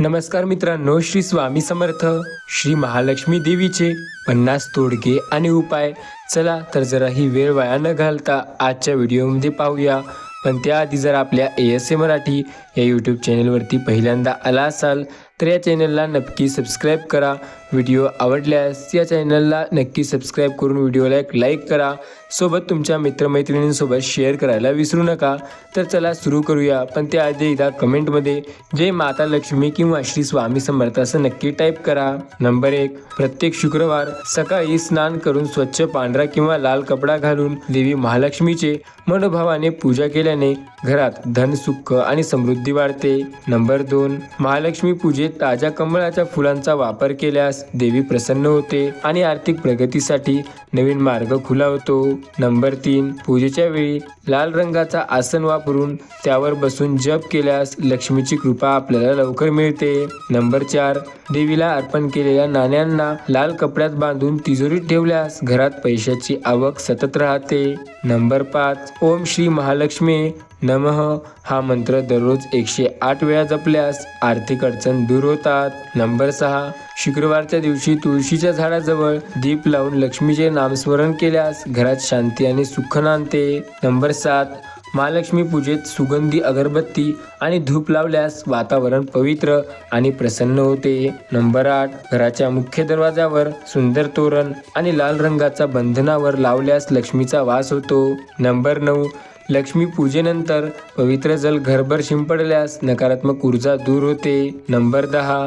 नमस्कार मित्रांनो श्री स्वामी समर्थ श्री महालक्ष्मी देवीचे पन्नास तोडगे आणि उपाय. चला तर जरा ही वेळ वाया न घालता आजच्या व्हिडिओमध्ये पाहूया. पण त्याआधी जर आपल्या ए एस ए मराठी या यूट्यूब चॅनलवरती पहिल्यांदा आला असाल तर या चॅनलला नक्की सबस्क्राईब करा. व्हिडिओ आवडल्यास या चॅनलला नक्की सबस्क्राईब करून व्हिडिओला एक लाईक करा. सोबत तुमच्या मित्रमैत्रिणींसोबत शेअर करायला विसरू नका. तर चला सुरू करूया. पण त्याआधी एकदा कमेंटमध्ये जय माता लक्ष्मी किंवा श्री स्वामी समर्थ असं नक्की टाईप करा. नंबर एक प्रत्येक शुक्रवार सकाळी स्नान करून स्वच्छ पांढरा किंवा लाल कपडा घालून देवी महालक्ष्मीचे मनोभावाने पूजा केल्याने घरात धन सुख आणि समृद्धी वाढते. नंबर दोन महालक्ष्मी पूजेत ताज्या कमळाच्या फुलांचा वापर केल्यास देवी प्रसन्न होते आणि आर्थिक प्रगतीसाठी नवीन मार्ग खुला होतो. नंबर तीन पूजेच्या वेळी लाल रंगाचा आसन वापरून त्यावर बसून जप केल्यास लक्ष्मीची कृपा आपल्याला लवकर मिळते. नंबर चार देवीला अर्पण केलेल्या नाण्यांना लाल कपड्यात बांधून तिजोरीत ठेवल्यास घरात पैशाची आवक सतत राहते. नंबर पाच ओम श्री महालक्ष्मी. नमः. हा मंत्र दररोज एकशे आठ वेळा जपल्यास आर्थिक अडचण दूर होतात. नंबर सहा. शुक्रवारच्या दिवशी तुळशीच्या झाडाजवळ दीप लावून लक्ष्मीचे नामस्मरण केल्यास घरात शांती आणि सुख नांदते. नंबर सात. महालक्ष्मी पूजेत सुगंधी अगरबत्ती आणि धूप लावल्यास वातावरण पवित्र आणि प्रसन्न होते. नंबर आठ. घराच्या मुख्य दरवाजावर सुंदर तोरण आणि लाल रंगाचा बंधनावर लावल्यास लक्ष्मीचा वास होतो. नंबर नऊ. लक्ष्मी पूजेनंतर पवित्र जल घरभर शिंपडल्यास नकारात्मक ऊर्जा दूर होते. नंबर दहा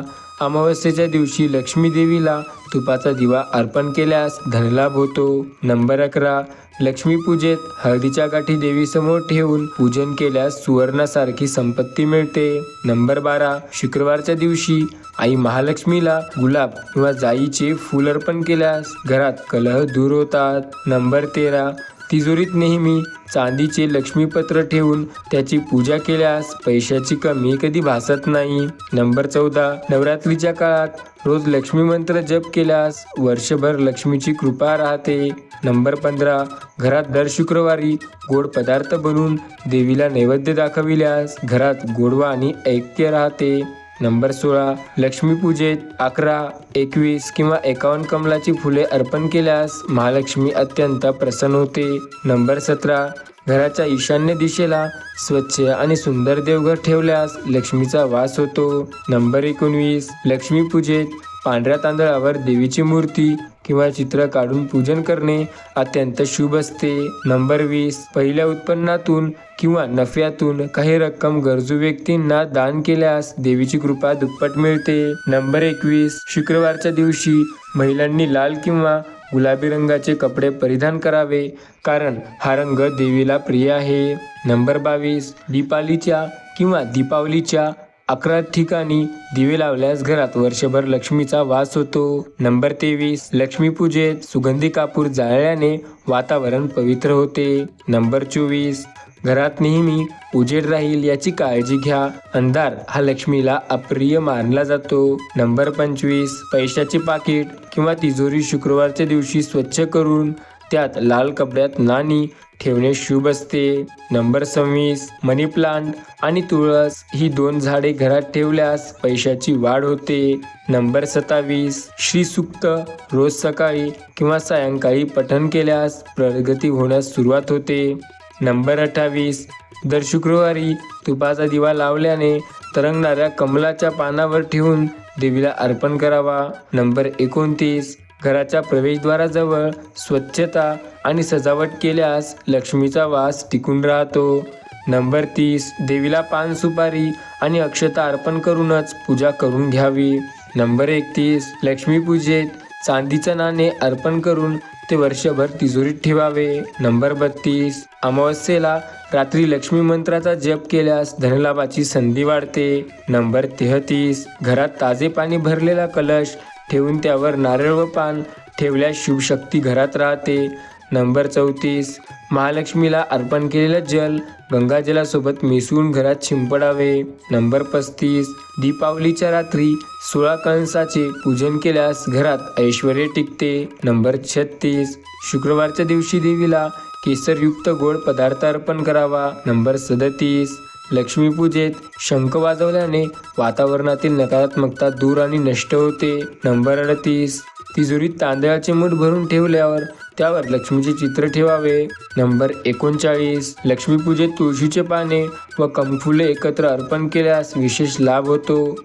अमावस्येच्या दिवशी लक्ष्मी देवीला तुपाचा दिवा अर्पण केल्यास धनलाभ होतो. नंबर अकरा लक्ष्मीपूजेत हळदीच्या गाठी देवीसमोर ठेवून पूजन केल्यास सुवर्णासारखी संपत्ती मिळते. नंबर बारा शुक्रवारच्या दिवशी आई महालक्ष्मीला गुलाब किंवा जाईचे फूल अर्पण केल्यास घरात कलह दूर होतात. नंबर तेरा तिजोरीत नेहमी चांदीचे लक्ष्मीपत्र ठेवून त्याची पूजा केल्यास पैशाची कमी कधी भासत नाही. नंबर चौदा. नवरात्रीच्या काळात रोज लक्ष्मी मंत्र जप केल्यास वर्षभर लक्ष्मीची कृपा राहते. नंबर पंधरा. घरात दर शुक्रवारी गोड पदार्थ बनवून देवीला नैवेद्य दाखविल्यास घरात गोडवा आणि ऐक्य राहते. नंबर सोळा लक्ष्मीपूजेत अकरा एकवीस किंवा एकावन्न कमलाची फुले अर्पण केल्यास महालक्ष्मी अत्यंत प्रसन्न होते. नंबर सतरा घराच्या ईशान्य दिशेला स्वच्छ आणि सुंदर देवघर ठेवल्यास लक्ष्मीचा वास होतो. नंबर एकोणवीस लक्ष्मीपूजेत पांढऱ्या तांदळावर देवीची मूर्ती किंवा चित्र काढून पूजन करणे अत्यंत शुभ असते. नंबर वीस पहिल्या उत्पन्नातून किंवा नफ्यातून काही रक्कम गरजू व्यक्तींना दान केल्यास देवीची कृपा दुप्पट मिळते. नंबर एकवीस शुक्रवारच्या दिवशी महिलांनी लाल किंवा गुलाबी रंगाचे कपडे परिधान करावे कारण हा रंग देवीला प्रिय आहे. नंबर बावीस दीपालीच्या किंवा दीपावलीच्या अकरा ठिकाणी दिवे लावल्यास घरात वर्षभर लक्ष्मीचा वास होतो. नंबर तेवीस लक्ष्मीपूजेत सुगंधी कापूर जाळल्याने वातावरण पवित्र होते. नंबर चोवीस घरात नेहमी उजेड राहील याची काळजी घ्या. अंधार हा लक्ष्मीला अप्रिय मानला जातो. नंबर पंचवीस पैशाचे पाकिट किंवा तिजोरी शुक्रवारच्या दिवशी स्वच्छ करून त्यात लाल कपड्यात नाणी ठेवणे शुभ असते. नंबर सव्वीस मनी प्लांट आणि तुळस ही दोन झाडे घरात ठेवल्यास पैशाची वाढ होते. नंबर सत्तावीस श्री सुक्त रोज सकाळी किंवा सायंकाळी पठण केल्यास प्रगती होण्यास सुरुवात होते. नंबर अठ्ठावीस दर शुक्रवारी तुपाचा दिवा लावल्याने तरंगणाऱ्या कमलाच्या पानावर ठेवून देवीला अर्पण करावा. नंबर एकोणतीस घराच्या प्रवेशद्वाराजवळ स्वच्छता आणि सजावट केल्यास लक्ष्मीचा वास टिकून राहतो. नंबर तीस देवीला पान सुपारी आणि अक्षता अर्पण करूनच पूजा करून घ्यावी. नंबर एकतीस लक्ष्मीपूजेत चांदीचं नाणे अर्पण करून ते वर्षभर तिजोरीत ठेवावे. नंबर बत्तीस. अमावस्येला रात्री लक्ष्मी मंत्राचा जप केल्यास धनलाभाची संधी वाढते. नंबर तेहतीस. घरात ताजे पाणी भरलेला कलश ठेवून त्यावर नारळ व पान ठेवल्यास शिवशक्ती घरात राहते. नंबर चौतीस. महालक्ष्मीला अर्पण केलेलं जल गंगाजलासोबत मिसळून घरात शिंपडावे. नंबर पस्तीस. दीपावलीच्या रात्री सोळा कंसाचे पूजन केल्यास घरात ऐश्वर टिकते. नंबर छत्तीस. शुक्रवारच्या दिवशी देवीला केसरयुक्त गोड पदार्थ अर्पण करावा. नंबर सदतीस. लक्ष्मीपूजेत शंख वाजवल्याने वातावरणातील नकारात्मकता दूर आणि नष्ट होते. नंबर अडतीस. तिजोरीत तांदळाचे मूठ भरून ठेवल्यावर त्यावर लक्ष्मीचे चित्र ठेवावे. नंबर एकोणचाळीस. लक्ष्मीपूजेत तुळशीचे पाने व कंफुले एकत्र अर्पण केल्यास विशेष लाभ होतो.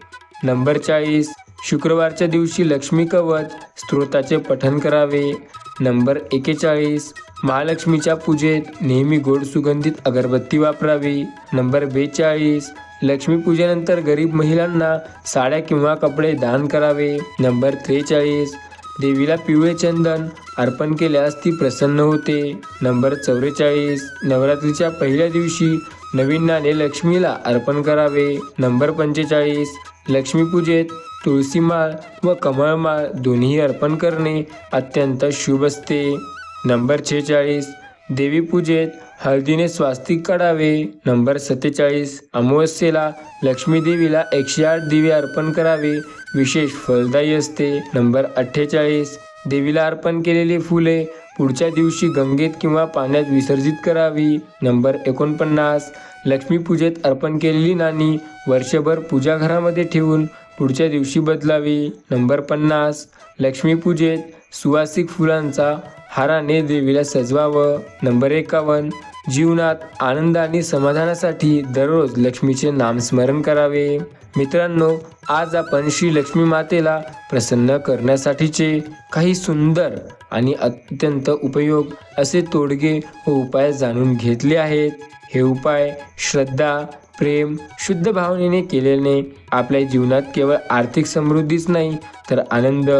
नंबर चाळीस. शुक्रवारच्या दिवशी लक्ष्मी कवच स्त्रोताचे पठन करावे. नंबर एकेचाळीस. महालक्ष्मीच्या पूजेत नेहमी गोड सुगंधित अगरबत्ती वापरावी. नंबर बेचाळीस. लक्ष्मीपूजेनंतर गरीब महिलांना साड्या किंवा कपडे दान करावे. नंबर त्रेचाळीस. देवीला पिवळे चंदन अर्पण केल्यास ती प्रसन्न होते. नंबर चौवेचाळीस. नवरात्रीच्या पहिल्या दिवशी नवीन नाणे लक्ष्मीला अर्पण करावे. नंबर पंचेचाळीस. लक्ष्मीपूजेत तुळशीमाळ व कमळमाळ दोन्ही अर्पण करणे अत्यंत शुभ असते. नंबर छेचाळीस. देवी पूजेत हळदीने स्वास्तिक काढावे. नंबर सत्तेचाळीस. अमावस्येला लक्ष्मी देवीला एकशे आठ दिवे अर्पण करावे. विशेष फलदायी असते. नंबर अठ्ठेचाळीस. देवीला अर्पण केलेली फुले पुढच्या दिवशी गंगेत किंवा पाण्यात विसर्जित करावी. नंबर एकोणपन्नास. लक्ष्मीपूजेत अर्पण केलेली नाणी वर्षभर पूजाघरामध्ये ठेवून पुढच्या दिवशी बदलावी. नंबर पन्नास. लक्ष्मीपूजेत सुवासिक फुलांचा हाराने देवीला सजवावं. नंबर एकावन्न जीवनात आनंद आणि समाधानासाठी दररोज लक्ष्मीचे नामस्मरण करावे. मित्रांनो आज आपण श्री लक्ष्मी मातेला प्रसन्न करण्यासाठीचे काही सुंदर आणि अत्यंत उपयोग असे तोडगे व उपाय जाणून घेतले आहेत. हे उपाय श्रद्धा प्रेम शुद्ध भावनेने केल्याने आपल्या जीवनात केवळ आर्थिक समृद्धीच नाही तर आनंद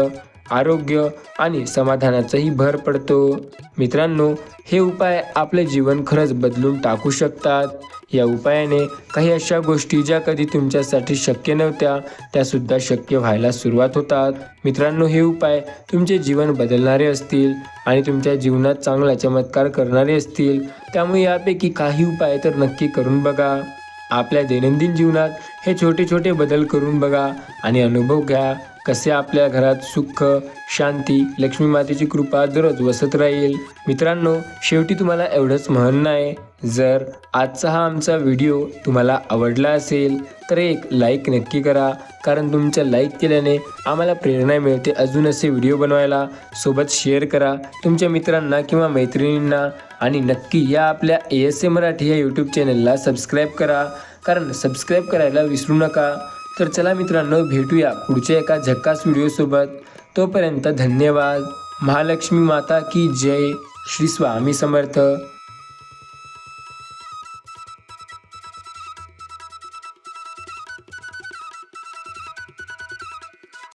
आरोग्य आणि समाधानाचाही भर पडतो. मित्रांनो हे उपाय आपले जीवन खरंच बदलून टाकू शकतात. या उपायाने काही अशा गोष्टी ज्या कधी तुमच्यासाठी शक्य नव्हत्या त्यासुद्धा शक्य व्हायला सुरुवात होतात. मित्रांनो हे उपाय तुमचे जीवन बदलणारे असतील आणि तुमच्या जीवनात चांगला चमत्कार करणारे असतील त्यामुळे यापैकी काही उपाय तर नक्की करून बघा. आपल्या दैनंदिन जीवनात हे छोटे छोटे बदल करून बघा आणि अनुभव घ्या. कसे आपल्या घरात सुख शांती लक्ष्मी मातेची कृपा दररोज वसत राहील? मित्रांनो शेवटी तुम्हाला एवढंच म्हणणं आहे. जर आजचा हा आमचा व्हिडिओ तुम्हाला आवडला असेल तर एक लाईक नक्की करा. कारण तुमच्या लाईक केल्याने आम्हाला प्रेरणा मिळते अजून असे व्हिडिओ बनवायला. सोबत शेअर करा तुमच्या मित्रांना किंवा मैत्रिणींना. आणि नक्की या आपल्या ए एस ए मराठी या यूट्यूब चॅनलला सबस्क्राईब करा. कारण सबस्क्राईब करायला विसरू नका. तर चला मित्रांनो भेटूया पुढच्या एका झक्कास व्हिडिओसोबत तोपर्यंत धन्यवाद. महालक्ष्मी माता की जय. श्री स्वामी समर्थ.